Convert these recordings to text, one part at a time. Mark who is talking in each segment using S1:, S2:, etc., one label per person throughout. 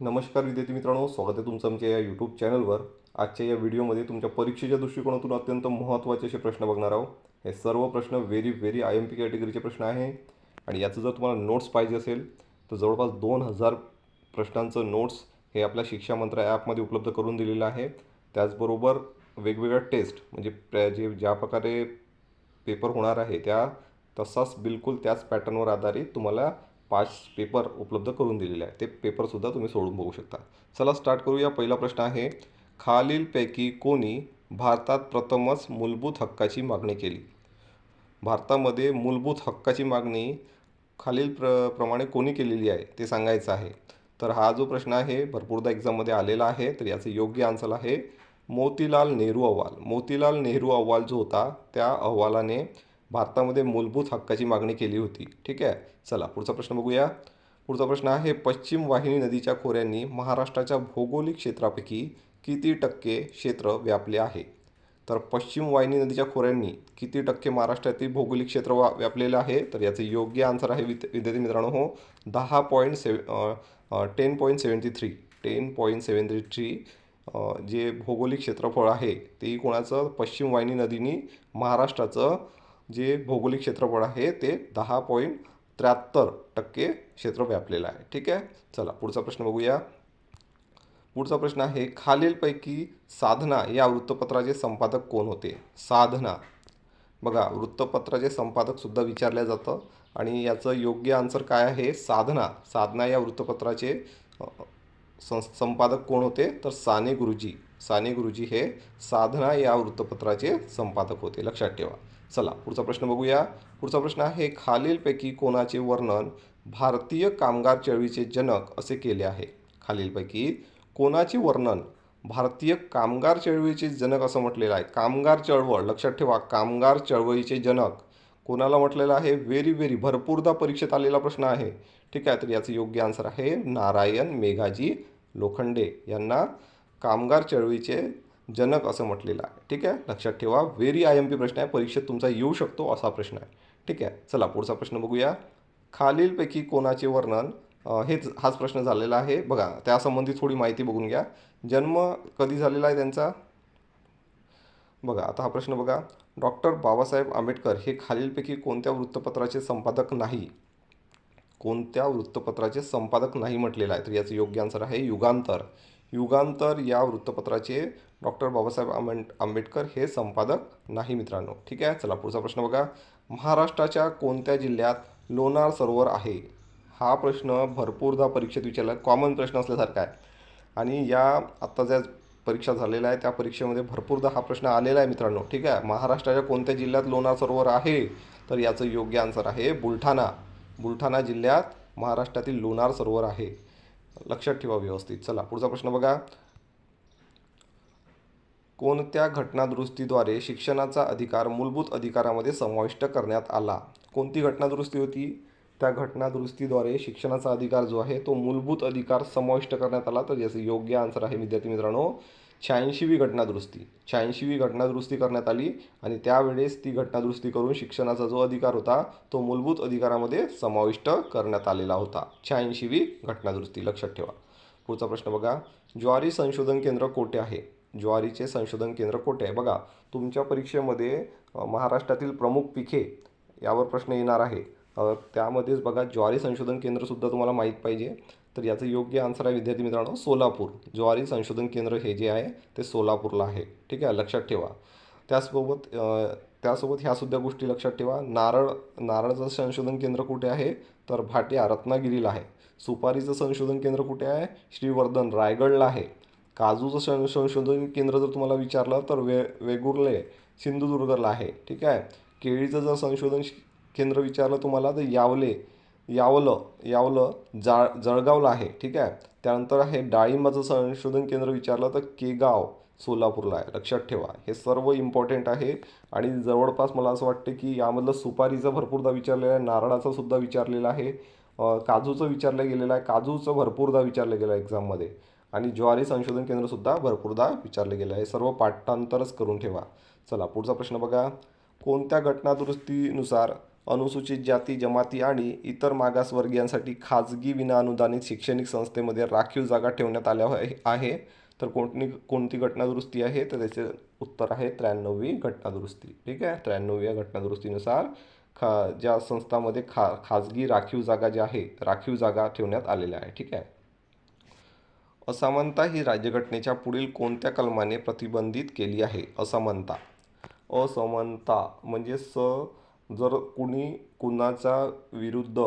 S1: नमस्कार विद्यार्थी मित्रांनो स्वागत आहे तुमचं आमच्या या यूट्यूब चॅनलवर आजच्या या व्हिडिओमध्ये तुमच्या परीक्षेच्या दृष्टिकोनातून अत्यंत महत्त्वाचे असे प्रश्न बघणार आहोत. हे सर्व प्रश्न very very I M P कॅटेगरीचे प्रश्न आहे. आणि याचं जर तुम्हाला नोट्स पाहिजे असेल तर जवळपास दोन हजार प्रश्नांचं नोट्स हे आपल्या शिक्षा मंत्र ॲपमध्ये उपलब्ध करून दिलेलं आहे. त्याचबरोबर वेगवेगळ्या टेस्ट म्हणजे जे ज्या प्रकारे पेपर होणार आहे त्या तसाच बिलकुल त्याच पॅटर्नवर आधारित तुम्हाला पाच पेपर उपलब्ध करून दिलेले आहे ते पेपरसुद्धा तुम्ही सोडून बघू शकता. चला स्टार्ट करूया. पहिला प्रश्न आहे खालीलपैकी कोणी भारतात प्रथमच मूलभूत हक्काची मागणी केली? भारतामध्ये मूलभूत हक्काची मागणी खालील प्र प्रमाणे कोणी केलेली आहे? ते सांगायचं आहे. तर हा जो प्रश्न आहे भरपूरदा एक्झाममध्ये आलेला आहे तर याचं योग्य आन्सर आहे मोतीलाल नेहरू अहवाल. मोतीलाल नेहरू अहवाल जो होता त्या अहवालाने भारतामध्ये मूलभूत हक्काची मागणी केली होती. ठीक आहे? चला पुढचा प्रश्न बघूया. पुढचा प्रश्न आहे पश्चिम वाहिनी नदीच्या खोऱ्यांनी महाराष्ट्राच्या भौगोलिक क्षेत्रापैकी किती टक्के क्षेत्र व्यापले आहे? तर पश्चिम वाहिनी नदीच्या खोऱ्यांनी किती टक्के महाराष्ट्रातील भौगोलिक क्षेत्र वा व्यापलेलं आहे? तर याचं योग्य आन्सर आहे विद्या विद्यार्थी मित्रांनो हो दहा point save ten point seventy three ten point seventy three जे भौगोलिक क्षेत्रफळ आहे तेही कोणाचं? पश्चिम वाहिनी नदीनी महाराष्ट्राचं जे भौगोलिक क्षेत्रफळ आहे ते दहा पॉईंट त्र्याहत्तर टक्के क्षेत्र व्यापलेलं आहे. ठीक आहे? चला पुढचा प्रश्न बघूया. पुढचा प्रश्न आहे खालीलपैकी साधना या वृत्तपत्राचे संपादक कोण होते? साधना. बघा वृत्तपत्राचे संपादकसुद्धा विचारलं जातं आणि याचं योग्य आन्सर काय आहे? साधना. साधना या वृत्तपत्राचे सं संपादक कोण होते? तर साने गुरुजी. साने गुरुजी हे साधना या वृत्तपत्राचे संपादक होते. लक्षात ठेवा. चला पुढचा प्रश्न बघूया. पुढचा प्रश्न आहे खालीलपैकी कोणाचे वर्णन भारतीय कामगार चळवळीचे जनक असे केले आहे? खालीलपैकी कोणाचे वर्णन भारतीय कामगार चळवळीचे जनक असं म्हटलेलं आहे? कामगार चळवळ लक्षात ठेवा कामगार चळवळीचे जनक. कोणाला म्हटलेलं आहे? व्हेरी व्हेरी भरपूरदा परीक्षेत आलेला प्रश्न आहे. ठीक आहे तर याचं योग्य आन्सर आहे नारायण मेघाजी लोखंडे यांना कामगार चळवळीचे जनक असं म्हटलेलं आहे. ठीक आहे? लक्षात ठेवा. व्हेरी आय एम पी प्रश्न आहे. परीक्षेत तुमचा येऊ शकतो असा प्रश्न आहे. ठीक आहे? चला पुढचा प्रश्न बघूया. खालीलपैकी कोणाचे वर्णन? हेच हाच प्रश्न झालेला आहे. बघा त्यासंबंधी थोडी माहिती बघून घ्या. जन्म कधी झालेला आहे त्यांचा? बघा आता हा प्रश्न बघा. डॉक्टर बाबासाहेब आंबेडकर हे खालीलपैकी कोणत्या वृत्तपत्राचे संपादक नाही? कोणत्या वृत्तपत्राचे संपादक नाही म्हटलेलं आहे? तर याचं योग्य आन्सर आहे युगांतर. युगांतर या वृत्तपत्राचे डॉक्टर बाबासाहेब आंबेड आंबेडकर हे संपादक नाही मित्रांनो. ठीक आहे? चला पुढचा प्रश्न बघा. महाराष्ट्राच्या कोणत्या जिल्ह्यात लोणार सरोवर आहे? हा प्रश्न भरपूरदा परीक्षेत विचारला. कॉमन प्रश्न असल्यासारखा आहे. आणि या आत्ता ज्या परीक्षा झालेल्या आहे त्या परीक्षेमध्ये भरपूरदा हा प्रश्न आलेला आहे मित्रांनो. ठीक आहे? महाराष्ट्राच्या कोणत्या जिल्ह्यात लोणार सरोवर आहे? तर याचं योग्य आन्सर आहे बुलढाणा. बुलढाणा जिल्ह्यात महाराष्ट्रातील लोणार सरोवर आहे. लक्षात ठेवा व्यवस्थित. चला पुढचा प्रश्न बघा. कोणत्या घटनादुरुस्तीद्वारे शिक्षणाचा अधिकार मूलभूत अधिकारामध्ये समाविष्ट करण्यात आला? कोणती घटनादुरुस्ती होती? त्या घटनादुरुस्तीद्वारे शिक्षणाचा अधिकार जो आहे तो मूलभूत अधिकार समाविष्ट करण्यात आला. तर याचं योग्य आन्सर आहे विद्यार्थी मित्रांनो शहाऐंशीवी घटनादुरुस्ती. शहाऐंशीवी घटनादुरुस्ती करण्यात आली आणि त्यावेळेस ती घटनादुरुस्ती करून शिक्षणाचा जो अधिकार होता तो मूलभूत अधिकारामध्ये समाविष्ट करण्यात आलेला होता. शहाऐंशीवी घटनादुरुस्ती. लक्षात ठेवा. पुढचा प्रश्न बघा. ज्वारी संशोधन केंद्र कोठे आहे? ज्वारीचे संशोधन केंद्र कोठे आहे? बघा तुमच्या परीक्षेमध्ये महाराष्ट्रातील प्रमुख पिके यावर प्रश्न येणार आहे. त्यामध्येच बघा ज्वारी संशोधन केंद्रसुद्धा तुम्हाला माहीत पाहिजे. तर याचं योग्य आन्सर आहे विद्यार्थी मित्रांनो सोलापूर. ज्वारी संशोधन केंद्र हे जे आहे ते सोलापूरला आहे. ठीक आहे? लक्षात ठेवा. त्याचसोबत त्यासोबत ह्यासुद्धा गोष्टी लक्षात ठेवा. नारळ नारळाचं संशोधन केंद्र कुठे आहे? तर भाटिया रत्नागिरीला आहे. सुपारीचं संशोधन केंद्र कुठे आहे? श्रीवर्धन रायगडला आहे. काजूचं सं संशोधन केंद्र जर तुम्हाला विचारलं तर वे वेगुर्ले सिंधुदुर्गला आहे. ठीक आहे? केळीचं जर संशोधन केंद्र विचारलं तुम्हाला तर यावले यावलं यावलं जा जळगावला आहे ठीक आहे? त्यानंतर आहे डाळिंबाचं संशोधन केंद्र विचारलं तर केगाव सोलापूरला आहे. लक्षात ठेवा हे सर्व इम्पॉर्टंट आहे आणि जवळपास मला असं वाटतं की यामधलं सुपारीचं भरपूरदा विचारलेलं आहे नारळाचा सुद्धा विचारलेलं आहे काजूचं विचारलं गेलेलं आहे काजूचं भरपूरदा विचारलं गेलं आहे एक्झाममध्ये आणि ज्वारी संशोधन केंद्रसुद्धा भरपूरदा विचारलं गेलं आहे. सर्व पाठांतरच करून ठेवा. चला पुढचा प्रश्न बघा. कोणत्या घटनादुरुस्तीनुसार अनुसूचित जाती जमाती आणि इतर मागासवर्गीयांसाठी खाजगी विनाअनुदानित शैक्षणिक संस्थेमध्ये राखीव जागा ठेवण्यात आल्या आहे- तर कोणती कोणती घटनादुरुस्ती आहे? तर त्याचे उत्तर आहे त्र्याण्णववी घटनादुरुस्ती. ठीक आहे? त्र्याण्णवव्या घटनादुरुस्तीनुसार खा ज्या संस्थामध्ये खा खाजगी राखीव जागा ज्या आहे राखीव जागा ठेवण्यात आलेल्या आहे ठीक आहे? असमानता ही राज्यघटनेच्या पुढील कोणत्या कलमाने प्रतिबंधित केली आहे? असमानता. असमानता म्हणजे स जर कुणी कुणाच्या विरुद्ध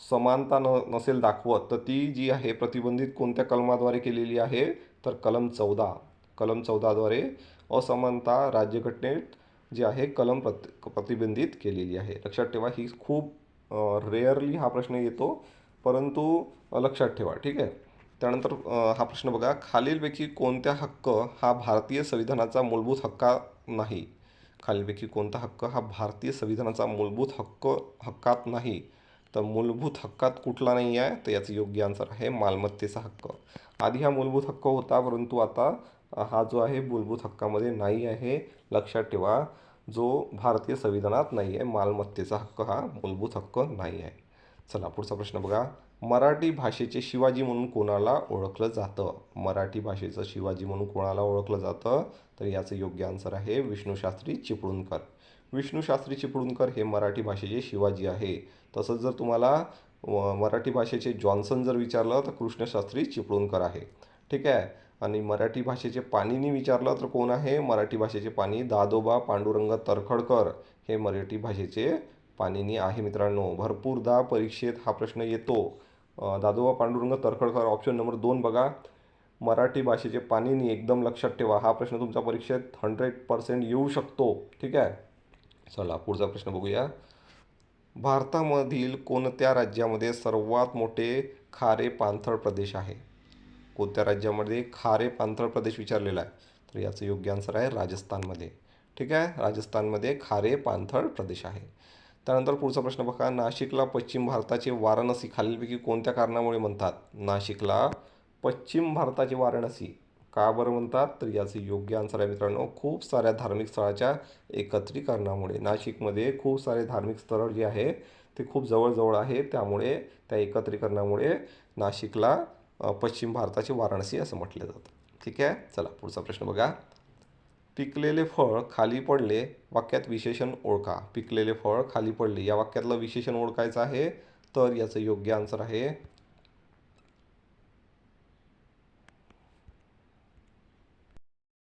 S1: समानता न नसेल दाखवत तर ती जी आहे प्रतिबंधित कोणत्या कलमाद्वारे केलेली आहे? तर कलम चौदा. कलम चौदाद्वारे असमानता राज्यघटनेत जी आहे कलम प्रति प्रतिबंधित केलेली आहे. लक्षात ठेवा ही खूप रेअरली हा प्रश्न येतो परंतु लक्षात ठेवा ठीक आहे? त्यानंतर हा प्रश्न बघा खालीलपैकी कोणत्या हक्क हा भारतीय संविधानाचा मूलभूत हक्का नाही? खालीलपैकी कोणता हक्क हा भारतीय संविधानाचा मूलभूत हक्क हक्कात नाही. तर मूलभूत हक्कात कुठला नाही आहे? तर याचं योग्य आन्सर आहे मालमत्तेचा हक्क. आधी हा मूलभूत हक्क होता परंतु आता हा जो आहे मूलभूत हक्कामध्ये नाही आहे. लक्षात ठेवा जो भारतीय संविधानात नाही आहे मालमत्तेचा हक्क हा मूलभूत हक्क नाही आहे. चला पुढचा प्रश्न बघा. मराठी भाषेचे शिवाजी म्हणून कोणाला ओळखलं जातं? मराठी भाषेचं शिवाजी म्हणून कोणाला ओळखलं जातं? तर याचं योग्य आन्सर आहे विष्णूशास्त्री चिपळूणकर. विष्णूशास्त्री चिपळूणकर हे मराठी भाषेचे शिवाजी आहे. तसंच जर तुम्हाला मराठी भाषेचे जॉन्सन जर विचारलं तर कृष्णशास्त्री चिपळूणकर आहे. ठीक आहे? आणि मराठी भाषेचे पाणीनी विचारलं तर कोण आहे? मराठी भाषेचे पाणी दादोबा पांडुरंग तरखडकर हे मराठी भाषेचे पाणिनी आहे मित्रांनो. भरपूरदा परीक्षेत हा प्रश्न येतो. दादोबा पांडुरंग तरखडकर ऑप्शन नंबर दोन बघा. मराठी भाषेचे पाणिनी एकदम लक्षात ठेवा. हा प्रश्न तुमच्या परीक्षेत हंड्रेड पर्सेंट येऊ शकतो. ठीक आहे? चला पुढचा प्रश्न बघूया. भारतामधील कोणत्या राज्यामध्ये सर्वात मोठे खारे पाणथळ प्रदेश आहे? कोणत्या राज्यामध्ये खारे पाणथळ प्रदेश विचारलेला आहे? तर याचं योग्य आन्सर आहे राजस्थानमध्ये. ठीक आहे? राजस्थानमध्ये खारे पाणथळ प्रदेश आहे. त्यानंतर पुढचा प्रश्न बघा. नाशिकला पश्चिम भारताचे वाराणसी खालीलपैकी कोणत्या कारणामुळे म्हणतात? नाशिकला पश्चिम भारताचे वाराणसी का बरं म्हणतात? तर याचं योग्य आन्सर आहे मित्रांनो खूप साऱ्या धार्मिक स्थळाच्या एकत्रीकरणामुळे. नाशिकमध्ये खूप सारे धार्मिक स्थळ जे आहे ते खूप जवळजवळ आहे. त्यामुळे त्या एकत्रीकरणामुळे नाशिकला पश्चिम भारताचे वाराणसी असं म्हटलं जातं. ठीक आहे? चला पुढचा प्रश्न बघा. पिकलेले फळ खाली पडले वाक्यात विशेषण ओळखा. पिकलेले फळ खाली पडले या वाक्यातलं विशेषण ओळखायचं आहे तर याचं योग्य आन्सर आहे